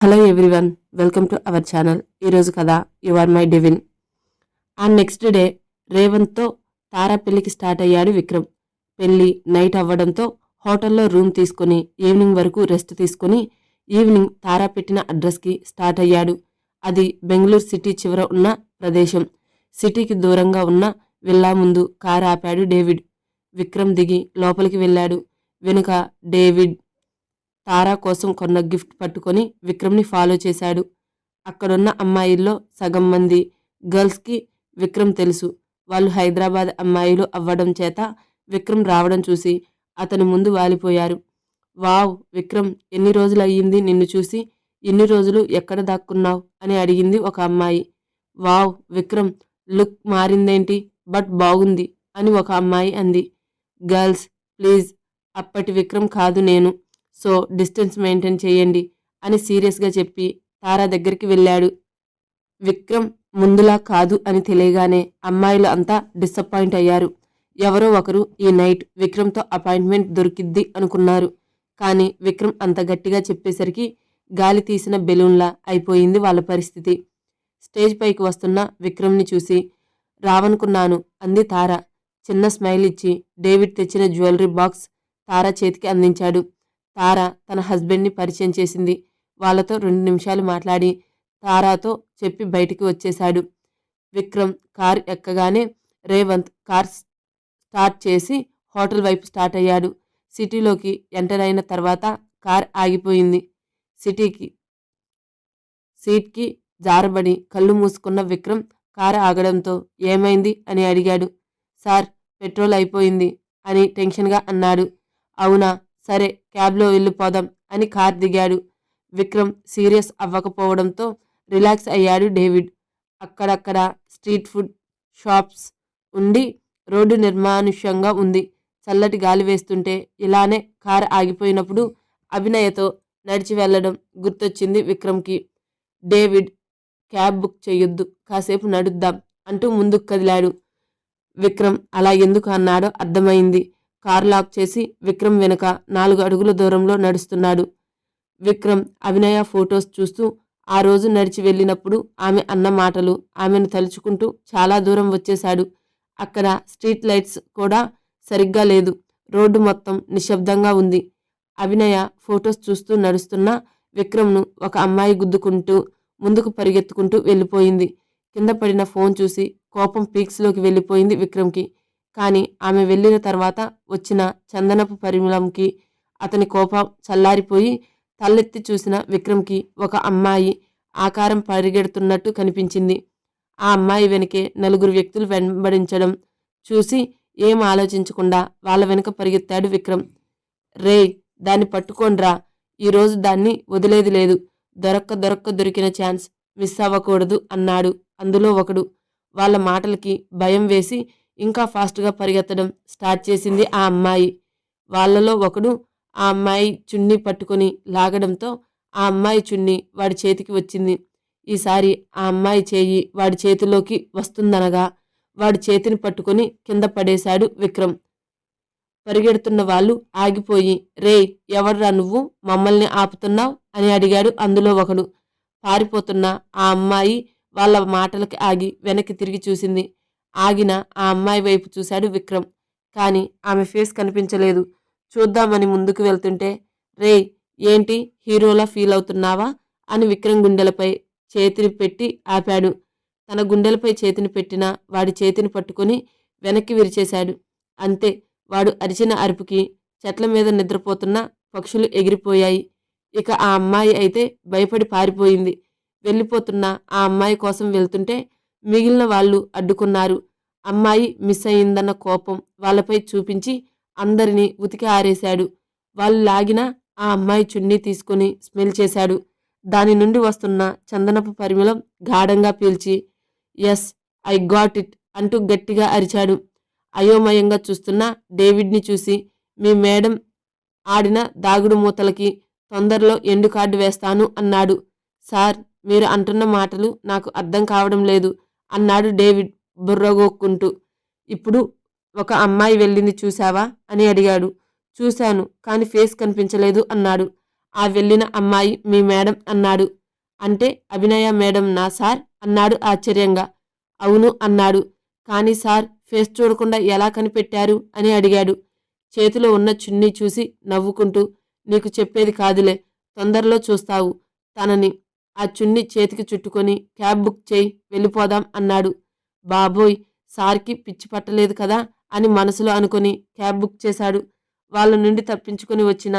Hello everyone welcome to our channel ఈరోజు కథ you are my divine ఆ next day రేవంత్తో తారా పెళ్ళికి స్టార్ట్ అయ్యాడు విక్రమ్ పెళ్ళి నైట్ అవ్వడంతో హోటల్లో రూమ్ తీసుకొని ఈవినింగ్ వరకు రెస్ట్ తీసుకొని ఈవినింగ్ తారా పెట్టిన అడ్రస్కి స్టార్ట్ అయ్యాడు. అది బెంగళూరు సిటీ చివర ఉన్న ప్రదేశం. సిటీకి దూరంగా ఉన్న విల్లా ముందు కారు ఆపాడు డేవిడ్ విక్రమ్ దిగి లోపలికి వెళ్ళాడు. వెనుక డేవిడ్ తారా కోసం కొన్న గిఫ్ట్ పట్టుకొని విక్రమ్ని ఫాలో చేశాడు. అక్కడున్న అమ్మాయిల్లో సగం మంది గర్ల్స్కి విక్రమ్ తెలుసు. వాళ్ళు హైదరాబాద్ అమ్మాయిలు అవ్వడం చేత విక్రమ్ రావడం చూసి అతని ముందు వాలిపోయారు. వావ్ విక్రమ్ ఎన్ని రోజులు అయ్యింది నిన్ను చూసి? ఎన్ని రోజులు ఎక్కడ దాక్కున్నావు? అని అడిగింది ఒక అమ్మాయి. వావ్ విక్రమ్ లుక్ మారిందేంటి? బట్ బాగుంది అని ఒక అమ్మాయి అంది. గర్ల్స్ ప్లీజ్ అప్పటి విక్రమ్ కాదు నేను. సో డిస్టెన్స్ మెయింటైన్ చేయండి అని సీరియస్గా చెప్పి తారా దగ్గరికి వెళ్ళాడు. విక్రమ్ ముందులా కాదు అని తెలియగానే అమ్మాయిలు అంతా డిసప్పాయింట్ అయ్యారు. ఎవరో ఒకరు ఈ నైట్ విక్రమ్తో అపాయింట్మెంట్ దొరికిద్ది అనుకున్నారు. కానీ విక్రమ్ అంత గట్టిగా చెప్పేసరికి గాలి తీసిన బెలూన్లా అయిపోయింది వాళ్ళ పరిస్థితి. స్టేజ్ పైకి వస్తున్న విక్రమ్ని చూసి రావనుకున్నాను అంది తార. చిన్న స్మైల్ ఇచ్చి డేవిడ్ తెచ్చిన జ్యువెలరీ బాక్స్ తారా చేతికి అందించాడు. తారా తన హస్బెండ్ని పరిచయం చేసింది. వాళ్ళతో రెండు నిమిషాలు మాట్లాడి తారాతో చెప్పి బయటికి వచ్చేశాడు. విక్రమ్ కార్ ఎక్కగానే రేవంత్ కార్ స్టార్ట్ చేసి హోటల్ వైపు స్టార్ట్ అయ్యాడు. సిటీలోకి ఎంటర్ అయిన తర్వాత కార్ ఆగిపోయింది. సిటీకి సీట్కి జారబడి కళ్ళు మూసుకున్న విక్రమ్ కారు ఆగడంతో ఏమైంది అని అడిగాడు. సార్ పెట్రోల్ అయిపోయింది అని టెన్షన్గా అన్నాడు. అవునా సరే క్యాబ్లో వెళ్ళిపోదాం అని కార్ దిగాడు. విక్రమ్ సీరియస్ అవ్వకపోవడంతో రిలాక్స్ అయ్యాడు డేవిడ్. అక్కడక్కడ స్ట్రీట్ ఫుడ్ షాప్స్ ఉండి రోడ్డు నిర్మానుష్యంగా ఉంది. చల్లటి గాలి వేస్తుంటే ఇలానే కారు ఆగిపోయినప్పుడు అభినయతో నడిచి వెళ్ళడం గుర్తొచ్చింది విక్రమ్కి. డేవిడ్ క్యాబ్ బుక్ చేయొద్దు కాసేపు నడుద్దాం అంటూ ముందుకు కదిలాడు. విక్రమ్ అలా ఎందుకు అన్నాడో అర్థమైంది. కార్ లాక్ చేసి విక్రమ్ వెనుక నాలుగు అడుగుల దూరంలో నడుస్తున్నాడు. విక్రమ్ అభినయ ఫొటోస్ చూస్తూ ఆ రోజు నడిచి వెళ్ళినప్పుడు ఆమె అన్న మాటలు ఆమెను తలుచుకుంటూ చాలా దూరం వచ్చేశాడు. అక్కడ స్ట్రీట్ లైట్స్ కూడా సరిగ్గా లేదు. రోడ్డు మొత్తం నిశ్శబ్దంగా ఉంది. అభినయ ఫొటోస్ చూస్తూ నడుస్తున్న విక్రమ్ను ఒక అమ్మాయి గుద్దుకుంటూ ముందుకు పరిగెత్తుకుంటూ వెళ్ళిపోయింది. కింద పడిన ఫోన్ చూసి కోపం పీక్స్లోకి వెళ్ళిపోయింది విక్రమ్కి. కానీ ఆమె వెళ్ళిన తర్వాత వచ్చిన చందనపు పరిమళంకి అతని కోపం చల్లారిపోయి తలెత్తి చూసిన విక్రమ్కి ఒక అమ్మాయి ఆకారం పరిగెడుతున్నట్టు కనిపించింది. ఆ అమ్మాయి వెనకే నలుగురు వ్యక్తులు వెంబడించడం చూసి ఏం ఆలోచించకుండా వాళ్ళ వెనుక పరిగెత్తాడు విక్రమ్. రే దాన్ని పట్టుకోండ్రా. ఈరోజు దాన్ని వదిలేది లేదు. దొరక్క దొరక్క దొరికిన ఛాన్స్ మిస్ అవ్వకూడదు అన్నాడు. అందులో ఒకడు వాళ్ళ మాటలకి భయం వేసి ఇంకా ఫాస్ట్గా పరిగెత్తడం స్టార్ట్ చేసింది ఆ అమ్మాయి. వాళ్ళలో ఒకడు ఆ అమ్మాయి చున్నీ పట్టుకొని లాగడంతో ఆ అమ్మాయి చున్నీ వాడి చేతికి వచ్చింది. ఈసారి ఆ అమ్మాయి చేయి వాడి చేతిలోకి వస్తుందనగా వాడి చేతిని పట్టుకొని కింద పడేశాడు విక్రమ్. పరిగెడుతున్న వాళ్ళు ఆగిపోయి రే ఎవడ్రా నువ్వు? మమ్మల్ని ఆపుతున్నావు? అని అడిగాడు అందులో ఒకడు. పారిపోతున్న ఆ అమ్మాయి వాళ్ళ మాటలకి ఆగి వెనక్కి తిరిగి చూసింది. ఆగిన ఆ అమ్మాయి వైపు చూశాడు విక్రమ్. కానీ ఆమె ఫేస్ కనిపించలేదు. చూద్దామని ముందుకు వెళ్తుంటే రే ఏంటి హీరోలా ఫీల్ అవుతున్నావా? అని విక్రమ్ గుండెలపై చేతిని పెట్టి ఆపాడు. తన గుండెలపై చేతిని పెట్టిన వాడి చేతిని పట్టుకొని వెనక్కి విరిచేశాడు. అంతే వాడు అరిచిన అరుపుకి చెట్ల మీద నిద్రపోతున్న పక్షులు ఎగిరిపోయాయి. ఇక ఆ అమ్మాయి అయితే భయపడి పారిపోయింది. వెళ్ళిపోతున్న ఆ అమ్మాయి కోసం వెళ్తుంటే మిగిలిన వాళ్ళు అడ్డుకున్నారు. అమ్మాయి మిస్ అయిందన్న కోపం వాళ్ళపై చూపించి అందరినీ ఉతికి ఆరేశాడు. వాళ్ళు లాగిన ఆ అమ్మాయి చున్నీ తీసుకుని స్మెల్ చేశాడు. దాని నుండి వస్తున్న చందనపు పరిమళం గాఢంగా పీల్చి ఎస్ ఐ గాట్ ఇట్ అంటూ గట్టిగా అరిచాడు. అయోమయంగా చూస్తున్న డేవిడ్ని చూసి మీ మేడం ఆడిన దాగుడు మూతలకి తొందరలో ఎండు కార్డు వేస్తాను అన్నాడు. సార్ మీరు అంటున్న మాటలు నాకు అర్థం కావడం లేదు. అన్నాడు డేవిడ్ బుర్రగోక్కుంటూ. ఇప్పుడు ఒక అమ్మాయి వెళ్ళింది చూశావా? అని అడిగాడు. చూశాను కానీ ఫేస్ కనిపించలేదు అన్నాడు. ఆ వెళ్ళిన అమ్మాయి మీ మేడం అన్నాడు. అంటే అభినయ మేడం నా సార్? అన్నాడు ఆశ్చర్యంగా. అవును అన్నాడు. కానీ సార్ ఫేస్ చూడకుండా ఎలా కనిపెట్టారు? అని అడిగాడు. చేతిలో ఉన్న చున్నీ చూసి నవ్వుకుంటూ నీకు చెప్పేది కాదులే తొందరలో చూస్తావు తనని ఆ చున్నీ చేతికి చుట్టుకొని క్యాబ్ బుక్ చేయి వెళ్ళిపోదాం అన్నాడు. బాబోయ్ సార్కి పిచ్చి పట్టలేదు కదా అని మనసులో అనుకొని క్యాబ్ బుక్ చేశాడు. వాళ్ళ నుండి తప్పించుకొని వచ్చిన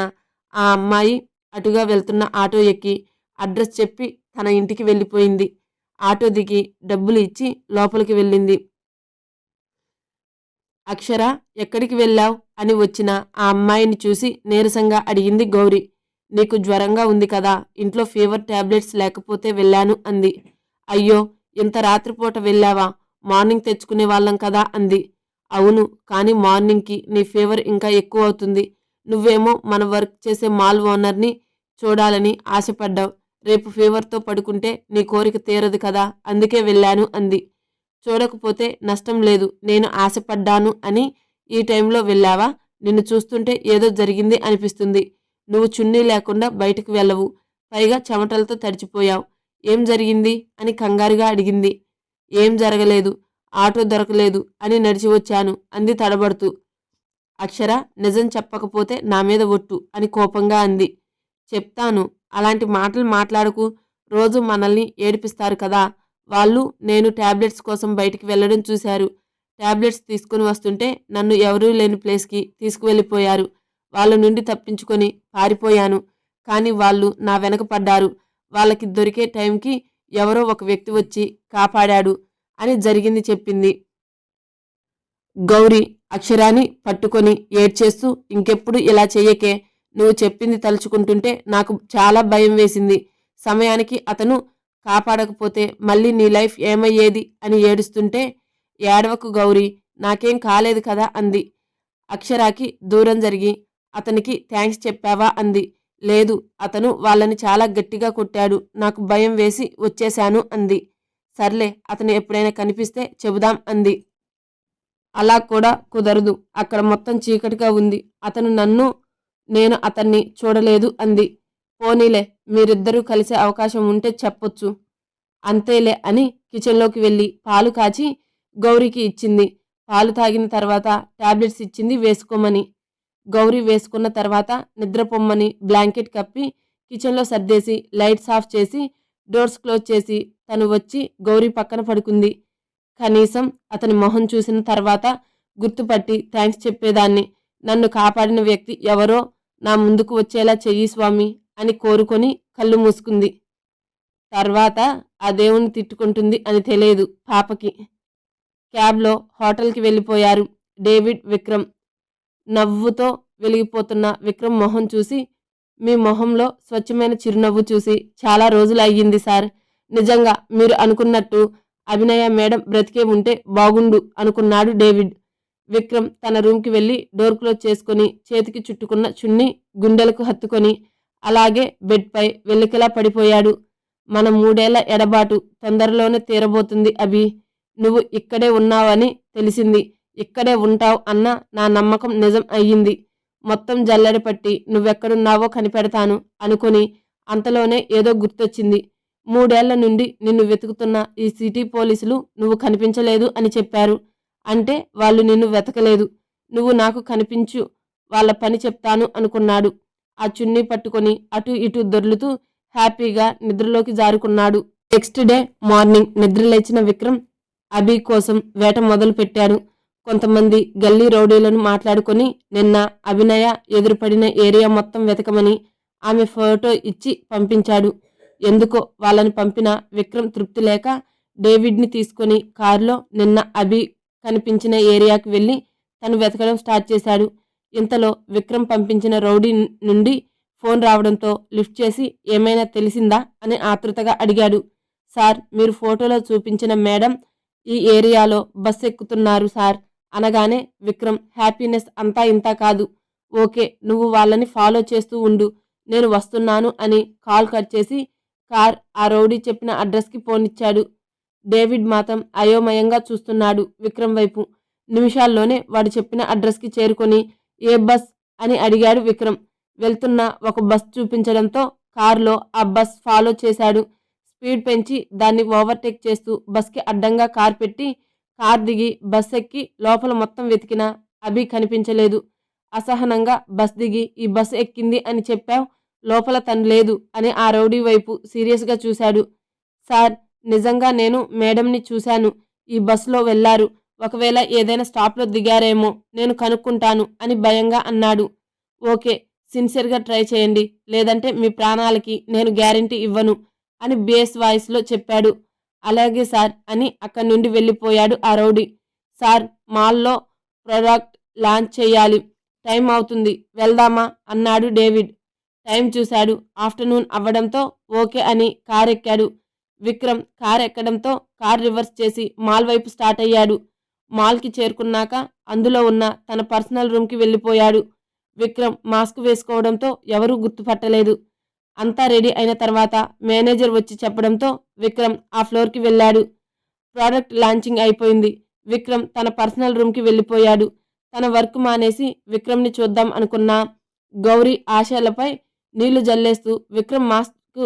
ఆ అమ్మాయి అటుగా వెళ్తున్న ఆటో ఎక్కి అడ్రస్ చెప్పి తన ఇంటికి వెళ్ళిపోయింది. ఆటో దిగి డబ్బులు ఇచ్చి లోపలికి వెళ్ళింది. అక్షర ఎక్కడికి వెళ్ళావు? అని వచ్చిన ఆ అమ్మాయిని చూసి నీరసంగా అడిగింది గౌరి. నీకు జ్వరంగా ఉంది కదా ఇంట్లో ఫీవర్ టాబ్లెట్స్ లేకపోతే వెళ్ళాను అంది. అయ్యో ఇంత రాత్రిపూట వెళ్ళావా? మార్నింగ్ తెచ్చుకునే వాళ్ళం కదా అంది. అవును కానీ మార్నింగ్కి నీ ఫీవర్ ఇంకా ఎక్కువ అవుతుంది. నువ్వేమో మన వర్క్ చేసే మాల్ ఓనర్ని చూడాలని ఆశపడ్డావు. రేపు ఫీవర్తో పడుకుంటే నీ కోరిక తీరదు కదా అందుకే వెళ్ళాను అంది. చూడకపోతే నష్టం లేదు నేను ఆశపడ్డాను అని ఈ టైంలో వెళ్ళావా? నిన్ను చూస్తుంటే ఏదో జరిగింది అనిపిస్తుంది. నువ్వు చున్నీ లేకుండా బయటకు వెళ్ళవు. పైగా చెమటలతో తడిచిపోయావు. ఏం జరిగింది? అని కంగారుగా అడిగింది. ఏం జరగలేదు. ఆటో దొరకలేదు అని నడిచి వచ్చాను అంది తడబడుతూ. అక్షర నిజం చెప్పకపోతే నా మీద ఒట్టు అని కోపంగా అంది. చెప్తాను అలాంటి మాటలు మాట్లాడకు. రోజు మనల్ని ఏడిపిస్తారు కదా. వాళ్ళు నేను టాబ్లెట్స్ కోసం బయటికి వెళ్ళడం చూశారు. ట్యాబ్లెట్స్ తీసుకుని వస్తుంటే నన్ను ఎవరూ లేని ప్లేస్కి తీసుకువెళ్ళిపోయారు. వాళ్ళ నుండి తప్పించుకొని పారిపోయాను. కానీ వాళ్ళు నా వెనక పడ్డారు. వాళ్ళకి దొరికే టైంకి ఎవరో ఒక వ్యక్తి వచ్చి కాపాడాడు అని జరిగింది చెప్పింది. గౌరీ అక్షరాన్ని పట్టుకొని ఏడ్చేస్తూ ఇంకెప్పుడు ఇలా చెయ్యకే నువ్వు చెప్పింది తలుచుకుంటుంటే నాకు చాలా భయం వేసింది. సమయానికి అతను కాపాడకపోతే మళ్ళీ నీ లైఫ్ ఏమయ్యేది అని ఏడుస్తుంటే ఏడవకు గౌరీ నాకేం కాలేదు కదా అంది. అక్షరాకి దూరం జరిగి అతనికి థ్యాంక్స్ చెప్పావా? అంది. లేదు అతను వాళ్ళని చాలా గట్టిగా కొట్టాడు. నాకు భయం వేసి వచ్చేశాను అంది. సర్లే అతను ఎప్పుడైనా కనిపిస్తే చెబుదాం అంది. అలా కూడా కుదరదు. అక్కడ మొత్తం చీకటిగా ఉంది. అతను నన్ను నేను అతన్ని చూడలేదు అంది. పోనీలే మీరిద్దరూ కలిసే అవకాశం ఉంటే చెప్పొచ్చు. అంతేలే అని కిచెన్లోకి వెళ్ళి పాలు కాచి గౌరికి ఇచ్చింది. పాలు తాగిన తర్వాత టాబ్లెట్స్ ఇచ్చింది వేసుకోమని. గౌరీ వేసుకున్న తర్వాత నిద్రపొమ్మని బ్లాంకెట్ కప్పి కిచెన్లో సర్దేసి లైట్స్ ఆఫ్ చేసి డోర్స్ క్లోజ్ చేసి తను వచ్చి గౌరీ పక్కన పడుకుంది. కనీసం అతని మొహం చూసిన తర్వాత గుర్తుపట్టి థ్యాంక్స్ చెప్పేదాన్ని. నన్ను కాపాడిన వ్యక్తి ఎవరో నా ముందుకు వచ్చేలా చెయ్యి స్వామి అని కోరుకొని కళ్ళు మూసుకుంది. తర్వాత ఆ దేవుణ్ణి తిట్టుకుంటుంది అని తెలియదు పాపకి. క్యాబ్లో హోటల్కి వెళ్ళిపోయారు డేవిడ్ విక్రమ్. నవ్వుతో వెలిగిపోతున్న విక్రమ్ మొహం చూసి మీ మొహంలో స్వచ్ఛమైన చిరునవ్వు చూసి చాలా రోజులు అయ్యింది సార్. నిజంగా మీరు అనుకున్నట్టు అభినయ మేడం బ్రతికే ఉంటే బాగుండు అనుకున్నాడు డేవిడ్. విక్రమ్ తన రూమ్కి వెళ్ళి డోర్ క్లోజ్ చేసుకొని చేతికి చుట్టుకున్న చున్ని గుండెలకు హత్తుకొని అలాగే బెడ్పై వెల్లికిలా పడిపోయాడు. మన మూడేళ్ళ ఎడబాటు తొందరలోనే తీరబోతుంది అభి. నువ్వు ఇక్కడే ఉన్నావని తెలిసింది. ఇక్కడే ఉంటావు అన్న నా నమ్మకం నిజం అయ్యింది. మొత్తం జల్లెడ పట్టి నువ్వెక్కడున్నావో కనిపెడతాను అనుకుని అంతలోనే ఏదో గుర్తొచ్చింది. మూడేళ్ళ నుండి నిన్ను వెతుకుతున్న ఈ సిటీ పోలీసులు నువ్వు కనిపించలేదు అని చెప్పారు. అంటే వాళ్ళు నిన్ను వెతకలేదు. నువ్వు నాకు కనిపించు వాళ్ళ పని చెప్తాను అనుకున్నాడు. ఆ చున్నీ పట్టుకొని అటు ఇటు దొర్లుతూ హ్యాపీగా నిద్రలోకి జారుకున్నాడు. నెక్స్ట్ డే మార్నింగ్ నిద్ర లేచిన విక్రమ్ అభి కోసం వేట మొదలు పెట్టాడు కొంతమంది గల్లీ రౌడీలను మాట్లాడుకొని నిన్న అభినయ ఎదురుపడిన ఏరియా మొత్తం వెతకమని ఆమె ఫోటో ఇచ్చి పంపించాడు. ఎందుకో వాళ్ళని పంపిన విక్రమ్ తృప్తి లేక డేవిడ్ని తీసుకొని కారులో నిన్న అభి కనిపించిన ఏరియాకి వెళ్ళి తను వెతకడం స్టార్ట్ చేశాడు. ఇంతలో విక్రమ్ పంపించిన రౌడీ నుండి ఫోన్ రావడంతో లిఫ్ట్ చేసి ఏమైనా తెలిసిందా అని ఆతృతగా అడిగాడు. సార్ మీరు ఫోటోలో చూపించిన మేడం ఈ ఏరియాలో బస్ ఎక్కుతున్నారు సార్. అనగానే విక్రమ్ హ్యాపీనెస్ అంతా ఇంత కాదు. ఓకే నువ్వు వాళ్ళని ఫాలో చేస్తూ ఉండు. నేను వస్తున్నాను అని కాల్ కట్ చేసి కార్ ఆ రౌడీ చెప్పిన అడ్రస్కి ఫోన్ ఇచ్చాడు డేవిడ్ మాత్రం అయోమయంగా చూస్తున్నాడు విక్రమ్ వైపు. నిమిషాల్లోనే వాడు చెప్పిన అడ్రస్కి చేరుకొని ఏ బస్? అని అడిగాడు విక్రమ్. వెళ్తున్న ఒక బస్ చూపించడంతో కారులో ఆ బస్ ఫాలో చేశాడు. స్పీడ్ పెంచి దాన్ని ఓవర్టేక్ చేస్తూ బస్కి అడ్డంగా కార్ పెట్టి కార్ దిగి బస్ ఎక్కి లోపల మొత్తం వెతికినా అభి కనిపించలేదు. అసహనంగా బస్ దిగి ఈ బస్ ఎక్కింది అని చెప్పావు. లోపల తను లేదు అని ఆ రౌడీ వైపు సీరియస్గా చూశాడు. సార్ నిజంగా నేను మేడంని చూశాను. ఈ బస్సులో వెళ్ళారు. ఒకవేళ ఏదైనా స్టాప్లో దిగారేమో నేను కనుక్కుంటాను అని భయంగా అన్నాడు. ఓకే సిన్సియర్గా ట్రై చేయండి. లేదంటే మీ ప్రాణాలకి నేను గ్యారంటీ ఇవ్వను అని బేస్ వాయిస్లో చెప్పాడు. అలాగే సార్ అని అక్కడి నుండి వెళ్ళిపోయాడు ఆ రౌడీ. సార్ మాల్లో ప్రొడక్ట్ లాంచ్ చేయాలి. టైం అవుతుంది. వెళ్దామా? అన్నాడు డేవిడ్. టైం చూశాడు. ఆఫ్టర్నూన్ అవ్వడంతో ఓకే అని కార్ ఎక్కాడు. విక్రమ్ కార్ ఎక్కడంతో కార్ రివర్స్ చేసి మాల్ వైపు స్టార్ట్ అయ్యాడు. మాల్కి చేరుకున్నాక అందులో ఉన్న తన పర్సనల్ రూమ్కి వెళ్ళిపోయాడు. విక్రమ్ మాస్క్ వేసుకోవడంతో ఎవరూ గుర్తుపట్టలేదు. అంతా రెడీ అయిన తర్వాత మేనేజర్ వచ్చి చెప్పడంతో విక్రమ్ ఆ ఫ్లోర్కి వెళ్ళాడు. ప్రోడక్ట్ లాంచింగ్ అయిపోయింది. విక్రమ్ తన పర్సనల్ రూమ్కి వెళ్ళిపోయాడు. తన వర్క్ మానేసి విక్రమ్ని చూద్దాం అనుకున్న గౌరీ ఆశలపై నీళ్ళు జల్లేస్తూ విక్రమ్ మాస్క్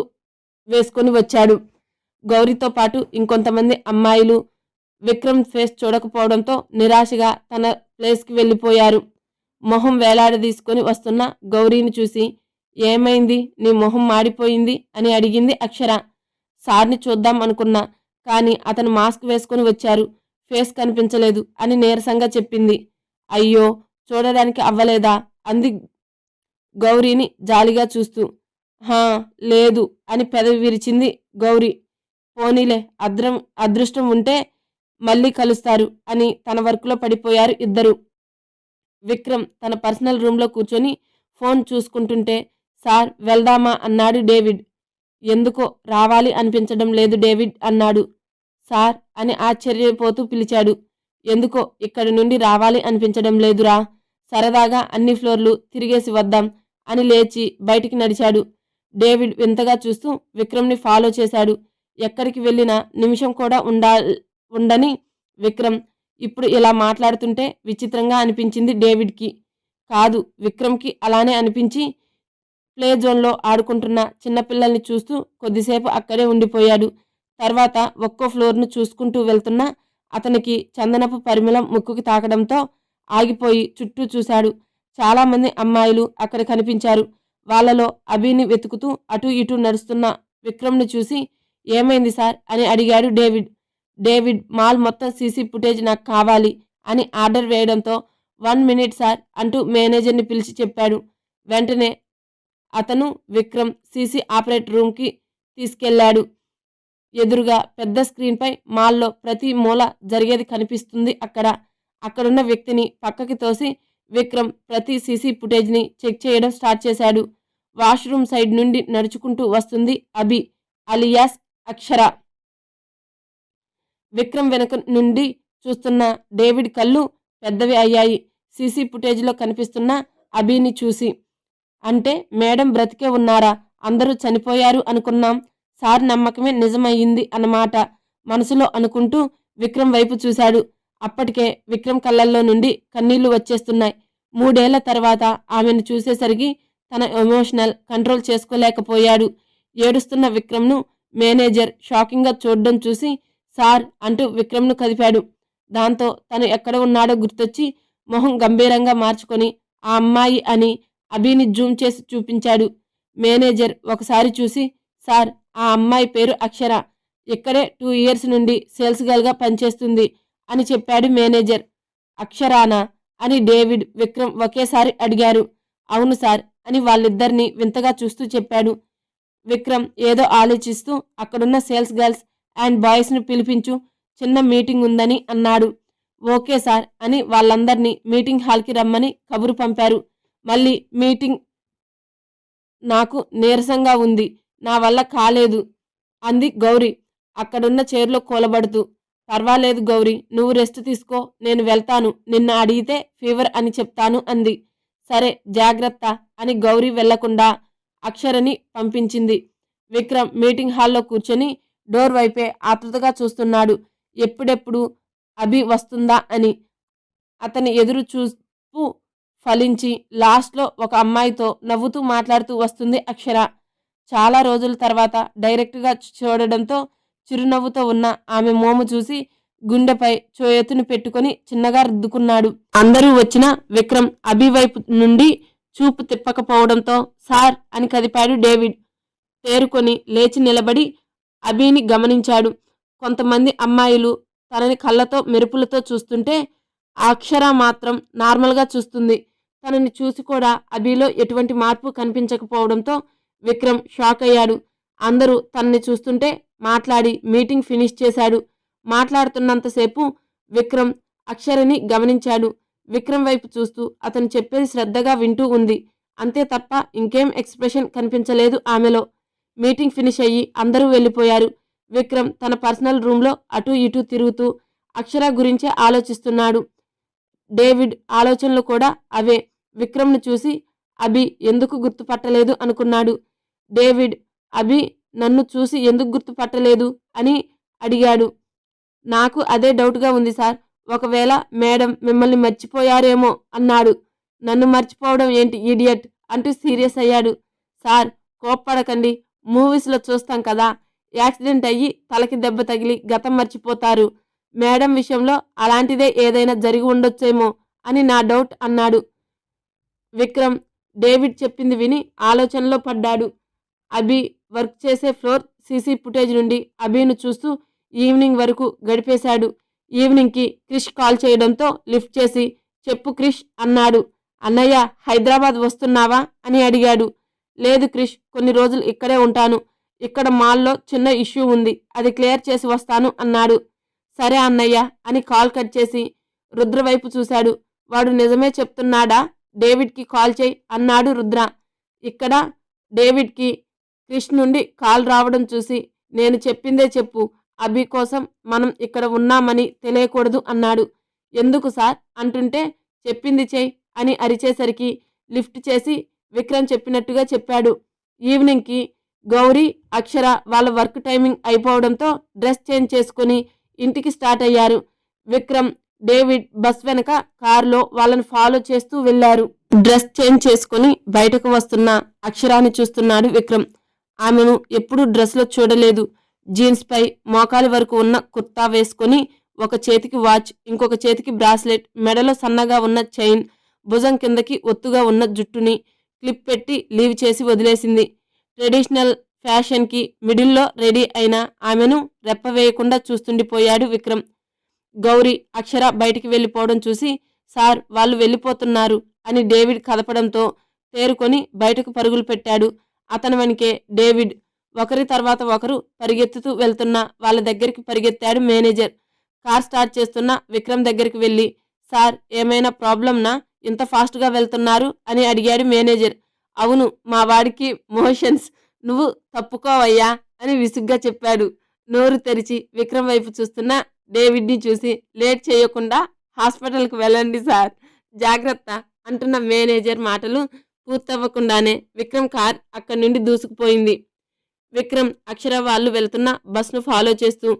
వేసుకొని వచ్చాడు. గౌరీతో పాటు ఇంకొంతమంది అమ్మాయిలు విక్రమ్ ఫేస్ చూడకపోవడంతో నిరాశగా తన ప్లేస్కి వెళ్ళిపోయారు. మొహం వేలాడదీసుకొని వస్తున్న గౌరీని చూసి ఏమైంది? నీ మొహం మాడిపోయింది? అని అడిగింది అక్షర. సార్ని చూద్దాం అనుకున్నా కానీ అతను మాస్క్ వేసుకొని వచ్చారు. ఫేస్ కనిపించలేదు అని నీరసంగా చెప్పింది. అయ్యో చూడడానికి అవ్వలేదా? అంది గౌరీని జాలిగా చూస్తూ. హా లేదు అని పెదవి విరిచింది గౌరీ. పోనీలే అద్రం అదృష్టం ఉంటే మళ్ళీ కలుస్తారు అని తన వర్క్లో పడిపోయారు ఇద్దరు. విక్రమ్ తన పర్సనల్ రూమ్లో కూర్చొని ఫోన్ చూసుకుంటుంటే సార్ వెళ్దామా అన్నాడు డేవిడ్. ఎందుకో రావాలి అనిపించడం లేదు డేవిడ్ అన్నాడు. సార్ అని ఆశ్చర్యపోతూ పిలిచాడు. ఎందుకో ఇక్కడి నుండి రావాలి అనిపించడం లేదురా. సరదాగా అన్ని ఫ్లోర్లు తిరిగేసి వద్దాం అని లేచి బయటికి నడిచాడు. డేవిడ్ వింతగా చూస్తూ విక్రమ్ని ఫాలో చేశాడు. ఎక్కడికి వెళ్ళినా నిమిషం కూడా ఉండా ఉండని విక్రమ్. ఇప్పుడు ఇలా మాట్లాడుతుంటే విచిత్రంగా అనిపించింది డేవిడ్కి. కాదు విక్రమ్కి అలానే అనిపించి ప్లే జోన్లో ఆడుకుంటున్న చిన్నపిల్లల్ని చూస్తూ కొద్దిసేపు అక్కడే ఉండిపోయాడు. తర్వాత ఒక్కో ఫ్లోర్ను చూసుకుంటూ వెళ్తున్న అతనికి చందనపు పరిమళం ముక్కుకి తాకడంతో ఆగిపోయి చుట్టూ చూశాడు. చాలామంది అమ్మాయిలు అక్కడ కనిపించారు. వాళ్ళలో అభిని వెతుకుతూ అటు ఇటు నడుస్తున్న విక్రమ్ని చూసి ఏమైంది సార్? అని అడిగాడు డేవిడ్. డేవిడ్ మాల్ మొత్తం సీసీ ఫుటేజ్ నాకు కావాలి అని ఆర్డర్ వేయడంతో వన్ మినిట్ సార్ అంటూ మేనేజర్ని పిలిచి చెప్పాడు. వెంటనే అతను విక్రమ్ సీసీ ఆపరేట్ రూమ్కి తీసుకెళ్ళాడు ఎదురుగా పెద్ద స్క్రీన్పై మాల్లో ప్రతి మూల జరిగేది కనిపిస్తుంది అక్కడ. అక్కడున్న వ్యక్తిని పక్కకి తోసి విక్రమ్ ప్రతి సీసీ ఫుటేజ్ని చెక్ చేయడం స్టార్ట్ చేశాడు. వాష్రూమ్ సైడ్ నుండి నడుచుకుంటూ వస్తుంది అభి అలియాస్ అక్షర. విక్రమ్ వెనుక నుండి చూస్తున్న డేవిడ్ కళ్ళు పెద్దవి అయ్యాయి. సీసీ ఫుటేజ్లో కనిపిస్తున్న అభిని చూసి అంటే మేడం బ్రతికే ఉన్నారా? అందరూ చనిపోయారు అనుకున్నాం. సార్ నమ్మకమే నిజమయ్యింది అన్నమాట. మనసులో అనుకుంటూ విక్రమ్ వైపు చూశాడు. అప్పటికే విక్రమ్ కళ్ళల్లో నుండి కన్నీళ్ళు వచ్చేస్తున్నాయి. మూడేళ్ళ తర్వాత ఆమెను చూసేసరికి తన ఎమోషనల్ కంట్రోల్ చేసుకోలేకపోయాడు. ఏడుస్తున్న విక్రమ్ను మేనేజర్ షాకింగ్గా చూడడం చూసి సార్ అంటూ విక్రమ్ను కదిపాడు. దాంతో తను ఎక్కడ ఉన్నాడో గుర్తొచ్చి మొహం గంభీరంగా మార్చుకొని ఆ అమ్మాయి అని అభిని జూమ్ చేసి చూపించాడు. మేనేజర్ ఒకసారి చూసి సార్ ఆ అమ్మాయి పేరు అక్షర. ఇక్కడే టూ ఇయర్స్ నుండి సేల్స్ గర్ల్గా పనిచేస్తుంది అని చెప్పాడు మేనేజర్. అక్షరానా? అని డేవిడ్ విక్రమ్ ఒకేసారి అడిగారు. అవును సార్ అని వాళ్ళిద్దరినీ వింతగా చూస్తూ చెప్పాడు. విక్రమ్ ఏదో ఆలోచిస్తూ అక్కడున్న సేల్స్ గర్ల్స్ అండ్ బాయ్స్ను పిలిపించు. చిన్న మీటింగ్ ఉందని అన్నాడు. ఓకే సార్ అని వాళ్ళందరినీ మీటింగ్ హాల్కి రమ్మని కబురు పంపారు. మళ్ళీ మీటింగ్ నాకు నీరసంగా ఉంది. నా వల్ల కాలేదు. అంది గౌరీ. అక్కడున్న చైర్లో కూలబడుతూ పర్వాలేదు గౌరీ నువ్వు రెస్ట్ తీసుకో నేను వెళ్తాను. నిన్న అడిగితే ఫీవర్ అని చెప్తాను అంది. సరే జాగ్రత్త అని గౌరీ వెళ్ళకుండా అక్షరని పంపించింది. విక్రమ్ మీటింగ్ హాల్లో కూర్చొని డోర్ వైపే ఆతృతగా చూస్తున్నాడు. ఎప్పుడెప్పుడు అభి వస్తుందా అని అతని ఎదురు చూపు ఫలించి లాస్ట్లో ఒక అమ్మాయితో నవ్వుతూ మాట్లాడుతూ వస్తుంది అక్షర. చాలా రోజుల తర్వాత డైరెక్ట్గా చూడడంతో చిరునవ్వుతో ఉన్న ఆమె మోము చూసి గుండెపై చోయెత్తును పెట్టుకొని చిన్నగా రుద్దుకున్నాడు. అందరూ వచ్చిన విక్రమ్ అభివైపు నుండి చూపు తిప్పకపోవడంతో సార్ అని కదిపాడు డేవిడ్. తేరుకొని లేచి నిలబడి అభిని గమనించాడు. కొంతమంది అమ్మాయిలు తనని కళ్ళతో మెరుపులతో చూస్తుంటే అక్షర మాత్రం నార్మల్గా చూస్తుంది. తనని చూసి కూడా అభిలో ఎటువంటి మార్పు కనిపించకపోవడంతో విక్రమ్ షాక్ అయ్యాడు. అందరూ తనని చూస్తుంటే మాట్లాడి మీటింగ్ ఫినిష్ చేశాడు. మాట్లాడుతున్నంతసేపు విక్రమ్ అక్షరని గమనించాడు. విక్రమ్ వైపు చూస్తూ అతను చెప్పేది శ్రద్ధగా వింటూ ఉంది. అంతే తప్ప ఇంకేం ఎక్స్ప్రెషన్ కనిపించలేదు ఆమెలో. మీటింగ్ ఫినిష్ అయ్యి అందరూ వెళ్ళిపోయారు. విక్రమ్ తన పర్సనల్ రూమ్లో అటూ ఇటూ తిరుగుతూ అక్షర గురించే ఆలోచిస్తున్నాడు. డేవిడ్ ఆలోచనలు కూడా అవే. విక్రమ్ను చూసి అభి ఎందుకు గుర్తుపట్టలేదు అనుకున్నాడు. డేవిడ్ అభి నన్ను చూసి ఎందుకు గుర్తుపట్టలేదు అని అడిగాడు. నాకు అదే డౌట్గా ఉంది సార్. ఒకవేళ మేడం మిమ్మల్ని మర్చిపోయారేమో అన్నాడు. నన్ను మర్చిపోవడం ఏంటి ఈడియట్ అంటూ సీరియస్ అయ్యాడు. సార్ కోప్పడకండి. మూవీస్లో చూస్తాం కదా. యాక్సిడెంట్ అయ్యి తలకి దెబ్బ తగిలి గతం మర్చిపోతారు. మేడం విషయంలో అలాంటిదే ఏదైనా జరిగి ఉండొచ్చేమో అని నా డౌట్ అన్నాడు. విక్రమ్ డేవిడ్ చెప్పింది విని ఆలోచనలో పడ్డాడు. అభి వర్క్ చేసే ఫ్లోర్ సీసీ ఫుటేజ్ నుండి అభిను చూస్తూ ఈవినింగ్ వరకు గడిపేశాడు. ఈవినింగ్కి క్రిష్ కాల్ చేయడంతో లిఫ్ట్ చేసి చెప్పు క్రిష్ అన్నాడు. అన్నయ్య హైదరాబాద్ వస్తున్నావా అని అడిగాడు. లేదు క్రిష్ కొన్ని రోజులు ఇక్కడే ఉంటాను. ఇక్కడ మాల్లో చిన్న ఇష్యూ ఉంది. అది క్లియర్ చేసి వస్తాను అన్నాడు. సరే అన్నయ్య అని కాల్ కట్ చేసి రుద్ర వైపు చూశాడు. వాడు నిజమే చెప్తున్నాడా? డేవిడ్కి కాల్ చేయి అన్నాడు రుద్ర. ఇక్కడ డేవిడ్కి క్రిష్ నుండి కాల్ రావడం చూసి నేను చెప్పిందే చెప్పు. అభి కోసం మనం ఇక్కడ ఉన్నామని తెలియకూడదు అన్నాడు. ఎందుకు సార్? అంటుంటే చెప్పింది చేయి అని అరిచేసరికి లిఫ్ట్ చేసి విక్రమ్ చెప్పినట్టుగా చెప్పాడు. ఈవినింగ్కి గౌరీ అక్షర వాళ్ళ వర్క్ టైమింగ్ అయిపోవడంతో డ్రెస్ చేంజ్ చేసుకుని ఇంటికి స్టార్ట్ అయ్యారు. విక్రమ్ డేవిడ్ బస్ వెనక కారులో వాళ్ళని ఫాలో చేస్తూ వెళ్ళారు డ్రెస్ చేంజ్ చేసుకుని బయటకు వస్తున్న అక్షరాన్ని చూస్తున్నాడు విక్రమ్. ఆమెను ఎప్పుడూ డ్రెస్లో చూడలేదు. జీన్స్ పై మోకాలి వరకు ఉన్న కుర్తా వేసుకొని ఒక చేతికి వాచ్ ఇంకొక చేతికి బ్రాస్లెట్ మెడలో సన్నగా ఉన్న చైన్ భుజం కిందకి ఒత్తుగా ఉన్న జుట్టుని క్లిప్ పెట్టి లీవ్ చేసి వదిలేసింది. ట్రెడిషనల్ ఫ్యాషన్కి మిడిల్లో రెడీ అయిన ఆమెను రెప్పవేయకుండా చూస్తుండిపోయాడు విక్రమ్. గౌరీ అక్షర బయటికి వెళ్ళిపోవడం చూసి సార్ వాళ్ళు వెళ్ళిపోతున్నారు అని డేవిడ్ కదపడంతో తేరుకొని బయటకు పరుగులు పెట్టాడు. అతని వెనకే డేవిడ్ ఒకరి తర్వాత ఒకరు పరిగెత్తుతూ వెళ్తున్న వాళ్ళ దగ్గరికి పరిగెత్తాడు మేనేజర్. కార్ స్టార్ట్ చేస్తున్న విక్రమ్ దగ్గరికి వెళ్ళి సార్ ఏమైనా ప్రాబ్లంనా ఇంత ఫాస్ట్గా వెళ్తున్నారు అని అడిగాడు మేనేజర్. అవును మా వాడికి మోషన్స్ నువ్వు తప్పుకోవయ్యా అని విసుగ్గా చెప్పాడు. నోరు తెరిచి విక్రమ్ వైపు చూస్తున్న డేవిడ్ని చూసి లేట్ చేయకుండా హాస్పిటల్కి వెళ్ళండి సార్. జాగ్రత్త అంటున్న మేనేజర్ మాటలు పూర్తవ్వకుండానే విక్రమ్ కార్ అక్కడి నుండి దూసుకుపోయింది. విక్రమ్ అక్షర వాళ్ళు వెళ్తున్న బస్ను ఫాలో చేస్తూ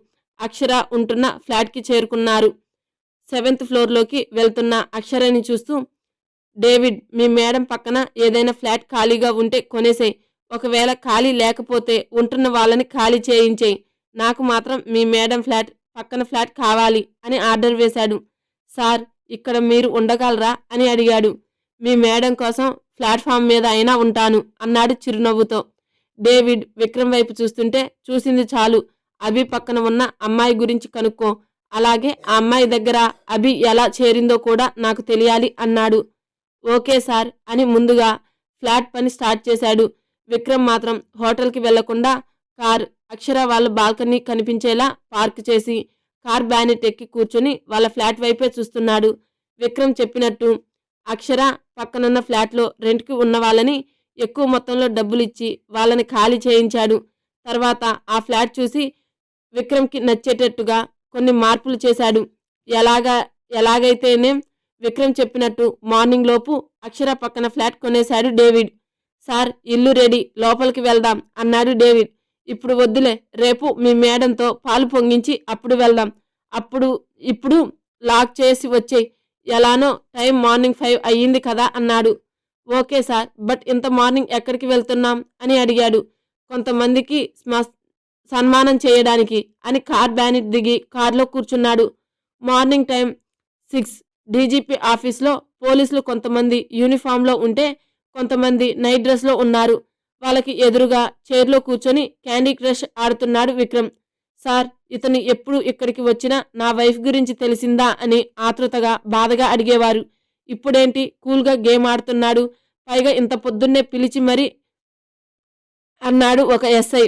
అక్షర ఉంటున్న ఫ్లాట్కి చేరుకున్నారు. సెవెంత్ ఫ్లోర్లోకి వెళ్తున్న అక్షరని చూస్తూ డేవిడ్ మీ మేడం పక్కన ఏదైనా ఫ్లాట్ ఖాళీగా ఉంటే కొనేసాయి. ఒకవేళ ఖాళీ లేకపోతే ఉంటున్న వాళ్ళని ఖాళీ చేయించేయి. నాకు మాత్రం మీ మేడం ఫ్లాట్ పక్కన ఫ్లాట్ కావాలి అని ఆర్డర్ వేశాడు. సార్ ఇక్కడ మీరు ఉండగలరా అని అడిగాడు. మీ మేడం కోసం ప్లాట్ఫామ్ మీద అయినా ఉంటాను అన్నాడు చిరునవ్వుతో. డేవిడ్ విక్రమ్ వైపు చూస్తుంటే చూసింది చాలు. అభి పక్కన ఉన్న అమ్మాయి గురించి కనుక్కో. అలాగే ఆ అమ్మాయి దగ్గర అభి ఎలా చేరిందో కూడా నాకు తెలియాలి అన్నాడు. ఓకే సార్ అని ముందుగా ఫ్లాట్ పని స్టార్ట్ చేశాడు. విక్రమ్ మాత్రం హోటల్కి వెళ్ళకుండా కార్ అక్షర వాళ్ళ బాల్కనీ కనిపించేలా పార్క్ చేసి కార్ బ్యానెట్ ఎక్కి కూర్చొని వాళ్ళ ఫ్లాట్ వైపే చూస్తున్నాడు. విక్రమ్ చెప్పినట్టు అక్షర పక్కనున్న ఫ్లాట్లో రెంట్కి ఉన్న వాళ్ళని ఎక్కువ మొత్తంలో డబ్బులు ఇచ్చి వాళ్ళని ఖాళీ చేయించాడు. తర్వాత ఆ ఫ్లాట్ చూసి విక్రమ్కి నచ్చేటట్టుగా కొన్ని మార్పులు చేశాడు. ఎలాగా ఎలాగైతేనే విక్రమ్ చెప్పినట్టు మార్నింగ్ లోపు అక్షర పక్కన ఫ్లాట్ కొనేశాడు డేవిడ్. సార్ ఇల్లు రెడీ లోపలికి వెళ్దాం అన్నాడు డేవిడ్. ఇప్పుడు వద్దులే రేపు మీ మేడంతో పాలు పొంగించి అప్పుడు వెళ్దాం. అప్పుడు ఇప్పుడు లాక్ చేసి వచ్చేయి. ఎలానో టైం మార్నింగ్ ఫైవ్ అయ్యింది కదా అన్నాడు. ఓకే సార్ బట్ ఇంత మార్నింగ్ ఎక్కడికి వెళ్తున్నాం? అని అడిగాడు. కొంతమందికి స్మ- సన్మానం చేయడానికి అని కార్ బ్యానెట్ దిగి కారులో కూర్చున్నాడు. మార్నింగ్ టైం సిక్స్ డీజీపీ ఆఫీస్లో పోలీసులు కొంతమంది యూనిఫామ్లో ఉంటే కొంతమంది నైట్ డ్రెస్లో ఉన్నారు. వాళ్ళకి ఎదురుగా చైర్లో కూర్చొని క్యాండీ క్రష్ ఆడుతున్నాడు విక్రమ్. సార్ ఇతను ఎప్పుడు ఇక్కడికి వచ్చినా నా వైఫ్ గురించి తెలిసిందా? అని ఆతృతగా బాధగా అడిగేవారు. ఇప్పుడేంటి? కూల్గా గేమ్ ఆడుతున్నాడు. పైగా ఇంత పొద్దున్నే పిలిచి మరి అన్నాడు ఒక ఎస్ఐ.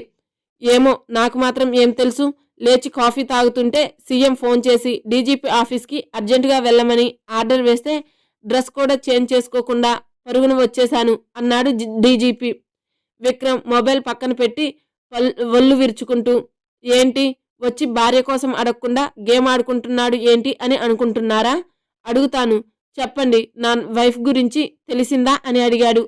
ఏమో నాకు మాత్రం ఏం తెలుసు. లేచి కాఫీ తాగుతుంటే సీఎం ఫోన్ చేసి డీజీపీ ఆఫీస్కి అర్జెంటుగా వెళ్ళమని ఆర్డర్ వేస్తే డ్రెస్ కూడా చేంజ్ చేసుకోకుండా పరుగున వచ్చేశాను అన్నాడు డీజీపీ. విక్రమ్ మొబైల్ పక్కన పెట్టి ఒళ్ళు విరుచుకుంటూ ఏంటి? వచ్చి భార్య కోసం అడగకుండా గేమ్ ఆడుకుంటున్నాడు ఏంటి అని అనుకుంటున్నారా? అడుగుతాను. చెప్పండి నా వైఫ్ గురించి తెలిసిందా? అని అడిగాడు.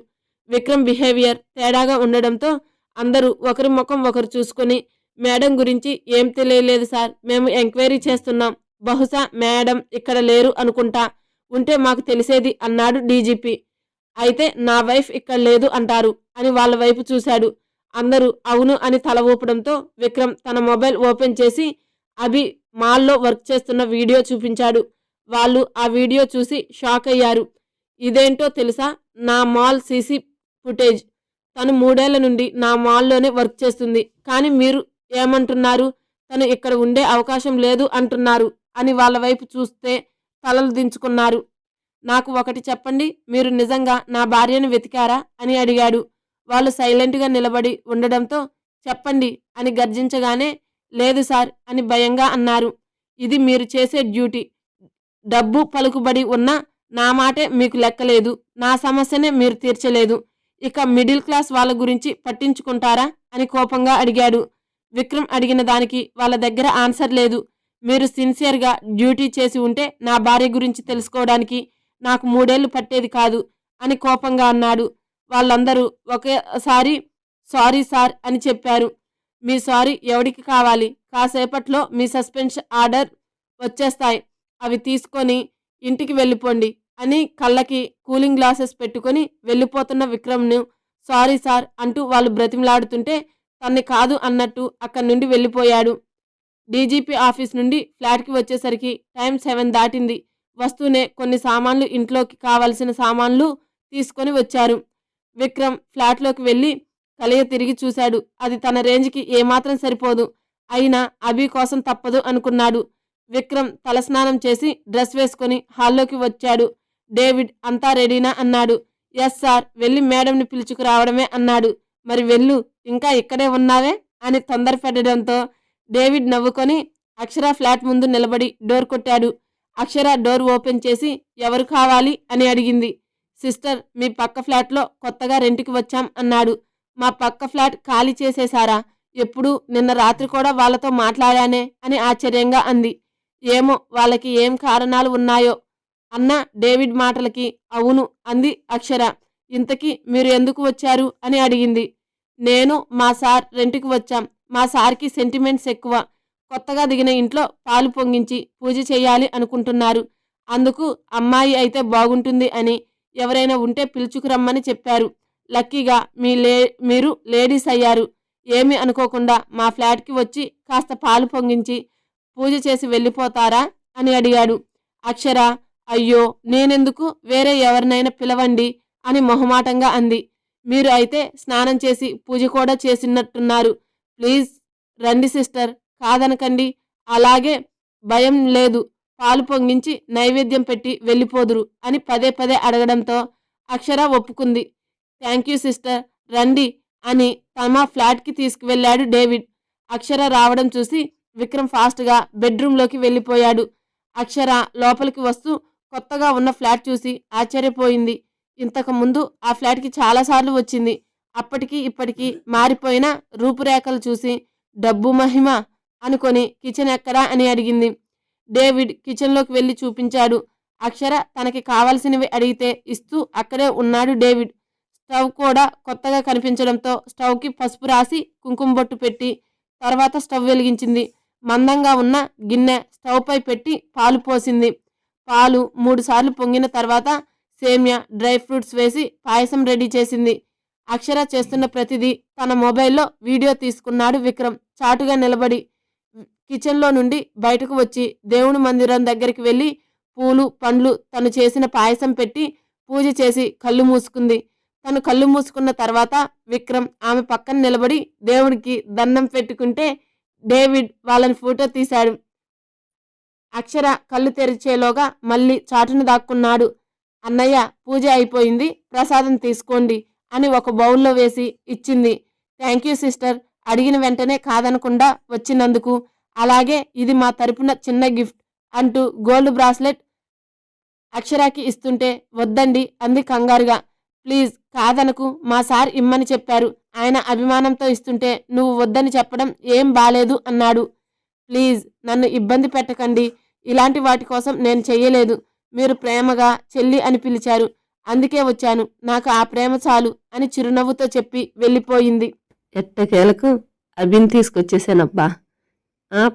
విక్రమ్ బిహేవియర్ తేడాగా ఉండడంతో అందరూ ఒకరి ముఖం ఒకరు చూసుకొని మేడం గురించి ఏం తెలియలేదు సార్ మేము ఎంక్వైరీ చేస్తున్నాం. బహుశా మేడం ఇక్కడ లేరు అనుకుంటా ఉంటే మాకు తెలిసేది అన్నాడు డీజీపీ. అయితే నా వైఫ్ ఇక్కడ లేదు అంటారు అని వాళ్ళ వైపు చూశాడు. అందరూ అవును అని తల ఊపడంతో విక్రమ్ తన మొబైల్ ఓపెన్ చేసి అభి మాల్లో వర్క్ చేస్తున్న వీడియో చూపించాడు. వాళ్ళు ఆ వీడియో చూసి షాక్ అయ్యారు. ఇదేంటో తెలుసా? నా మాల్ సీసీ ఫుటేజ్. తను మూడేళ్ళ నుండి నా మాల్లోనే వర్క్ చేస్తుంది. కానీ మీరు ఏమంటున్నారు? తను ఇక్కడ ఉండే అవకాశం లేదు అంటున్నారు అని వాళ్ళ వైపు చూస్తే తలలు దించుకున్నారు. నాకు ఒకటి చెప్పండి మీరు నిజంగా నా భార్యను వెతికారా? అని అడిగాడు. వాళ్ళు సైలెంట్గా నిలబడి ఉండడంతో చెప్పండి అని గర్జించగానే లేదు సార్ అని భయంగా అన్నారు. ఇది మీరు చేసే డ్యూటీ. డబ్బు పలుకుబడి ఉన్నా నా మాటే మీకు లెక్కలేదు. నా సమస్యనే మీరు తీర్చలేదు. ఇక మిడిల్ క్లాస్ వాళ్ళ గురించి పట్టించుకుంటారా? అని కోపంగా అడిగాడు. విక్రమ్ అడిగిన దానికి వాళ్ళ దగ్గర ఆన్సర్ లేదు. మీరు సిన్సియర్గా డ్యూటీ చేసి ఉంటే నా భార్య గురించి తెలుసుకోవడానికి నాకు మూడేళ్ళు పట్టేది కాదు అని కోపంగా అన్నాడు. వాళ్ళందరూ ఒకేసారి సారీ సార్ అని చెప్పారు. మీ సారీ ఎవడికి కావాలి? కాసేపట్లో మీ సస్పెన్షన్ ఆర్డర్ వచ్చేస్తాయి. అవి తీసుకొని ఇంటికి వెళ్ళిపోండి అని కళ్ళకి కూలింగ్ గ్లాసెస్ పెట్టుకొని వెళ్ళిపోతున్న విక్రమ్ను సారీ సార్ అంటూ వాళ్ళు బ్రతిమలాడుతుంటే తన్ని కాదు అన్నట్టు అక్కడి నుండి వెళ్ళిపోయాడు. డీజీపీ ఆఫీస్ నుండి ఫ్లాట్కి వచ్చేసరికి టైం సెవెన్ దాటింది. వస్తూనే కొన్ని సామాన్లు ఇంట్లోకి కావలసిన సామాన్లు తీసుకొని వచ్చారు. విక్రమ్ ఫ్లాట్లోకి వెళ్ళి కలియ తిరిగి చూశాడు. అది తన రేంజ్కి ఏమాత్రం సరిపోదు. అయినా అభి కోసం తప్పదు అనుకున్నాడు. విక్రమ్ తలస్నానం చేసి డ్రెస్ వేసుకొని హాల్లోకి వచ్చాడు. డేవిడ్ అంతా రెడీనా అన్నాడు. ఎస్ సార్ వెళ్ళి మేడంని పిలుచుకురావడమే అన్నాడు. మరి వెళ్ళు ఇంకా ఇక్కడే ఉన్నావే? అని తొందర పెట్టడంతో డేవిడ్ నవ్వుకొని అక్షర ఫ్లాట్ ముందు నిలబడి డోర్ కొట్టాడు. అక్షర డోర్ ఓపెన్ చేసి ఎవరు కావాలి అని అడిగింది. సిస్టర్ మీ పక్క ఫ్లాట్లో కొత్తగా రెంట్కి వచ్చాం అన్నాడు. మా పక్క ఫ్లాట్ ఖాళీ చేసేశారా ఎప్పుడు నిన్న రాత్రి కూడా వాళ్ళతో మాట్లాడానే అని ఆశ్చర్యంగా అంది. ఏమో వాళ్ళకి ఏం కారణాలు ఉన్నాయో. అన్న డేవిడ్ మాటలకి అవును అంది అక్షర. ఇంతకీ మీరు ఎందుకు వచ్చారు అని అడిగింది. నేను మా సార్ రెంట్కి వచ్చాం. మా సార్కి సెంటిమెంట్స్ ఎక్కువ. కొత్తగా దిగిన ఇంట్లో పాలు పొంగించి పూజ చేయాలి అనుకుంటున్నారు. అందుకు అమ్మాయి అయితే బాగుంటుంది అని ఎవరైనా ఉంటే పిలుచుకురమ్మని చెప్పారు. లక్కీగా మీ లే మీరు లేడీస్ అయ్యారు. ఏమీ అనుకోకుండా మా ఫ్లాట్కి వచ్చి కాస్త పాలు పొంగించి పూజ చేసి వెళ్ళిపోతారా అని అడిగాడు. అక్షర అయ్యో నేనెందుకు? వేరే ఎవరినైనా పిలవండి అని మొహమాటంగా అంది. మీరు అయితే స్నానం చేసి పూజ కూడా చేసినట్టున్నారు. ప్లీజ్ రండి సిస్టర్. కాదనకండి. అలాగే భయం లేదు. పాలు పొంగించి నైవేద్యం పెట్టి వెళ్ళిపోదురు అని పదే పదే అడగడంతో అక్షర ఒప్పుకుంది. Thank you sister. రండి అని తమ ఫ్లాట్కి తీసుకువెళ్ళాడు డేవిడ్. అక్షర రావడం చూసి విక్రమ్ ఫాస్ట్గా బెడ్రూమ్లోకి వెళ్ళిపోయాడు. అక్షర లోపలికి వస్తూ కొత్తగా ఉన్న ఫ్లాట్ చూసి ఆశ్చర్యపోయింది. ఇంతకుముందు ఆ ఫ్లాట్కి చాలాసార్లు వచ్చింది. అప్పటికి ఇప్పటికీ మారిపోయిన రూపురేఖలు చూసి డబ్బు మహిమ అనుకొని కిచెన్ ఎక్కడా అని అడిగింది. డేవిడ్ కిచెన్లోకి వెళ్ళి చూపించాడు. అక్షర తనకి కావలసినవి అడిగితే ఇస్తూ అక్కడే ఉన్నాడు డేవిడ్. స్టవ్ కూడా కొత్తగా కనిపించడంతో స్టవ్కి పసుపు రాసి కుంకుమ బొట్టు పెట్టి తర్వాత స్టవ్ వెలిగించింది. మందంగా ఉన్న గిన్నె స్టవ్పై పెట్టి పాలు పోసింది. పాలు మూడు సార్లు పొంగిన తర్వాత సేమియా డ్రై ఫ్రూట్స్ వేసి పాయసం రెడీ చేసింది. అక్షర చేస్తున్న ప్రతిదీ తన మొబైల్లో వీడియో తీసుకున్నాడు విక్రమ్. చాటుగా నిలబడి కిచెన్లో నుండి బయటకు వచ్చి దేవుని మందిరం దగ్గరికి వెళ్ళి పూలు పండ్లు తను చేసిన పాయసం పెట్టి పూజ చేసి కళ్ళు మూసుకుంది. తను కళ్ళు మూసుకున్న తర్వాత విక్రమ్ ఆమె పక్కన నిలబడి దేవుడికి దండం పెట్టుకుంటే డేవిడ్ వాళ్ళని ఫోటో తీశాడు. అక్షర కళ్ళు తెరిచేలోగా మళ్ళీ చాటును దాక్కున్నాడు. అన్నయ్య పూజ అయిపోయింది ప్రసాదం తీసుకోండి అని ఒక బౌల్లో వేసి ఇచ్చింది. థ్యాంక్ యూ సిస్టర్ అడిగిన వెంటనే కాదనకుండా వచ్చినందుకు అలాగే ఇది మా తరపున చిన్న గిఫ్ట్ అంటూ గోల్డ్ బ్రాస్లెట్ అక్షరాకి ఇస్తుంటే వద్దండి అంది కంగారుగా. ప్లీజ్ కాదనకు మా సార్ ఇమ్మని చెప్పారు. ఆయన అభిమానంతో ఇస్తుంటే నువ్వు వద్దని చెప్పడం ఏం బాలేదు అన్నాడు. ప్లీజ్ నన్ను ఇబ్బంది పెట్టకండి. ఇలాంటి వాటి కోసం నేను చెయ్యలేదు. మీరు ప్రేమగా చెల్లి అని పిలిచారు. అందుకే వచ్చాను. నాకు ఆ ప్రేమ చాలు అని చిరునవ్వుతో చెప్పి వెళ్ళిపోయింది. ఎట్టకేలకు అభిని తీసుకొచ్చేసానబ్బా.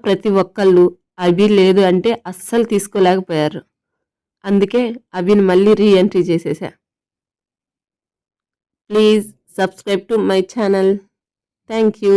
ప్రతి ఒక్కళ్ళు అవి లేదు అంటే అస్సలు తీసుకోలేకపోయారు. అందుకే అవిని మళ్ళీ రీఎంట్రీ చేసేసా. Please subscribe to my channel thank you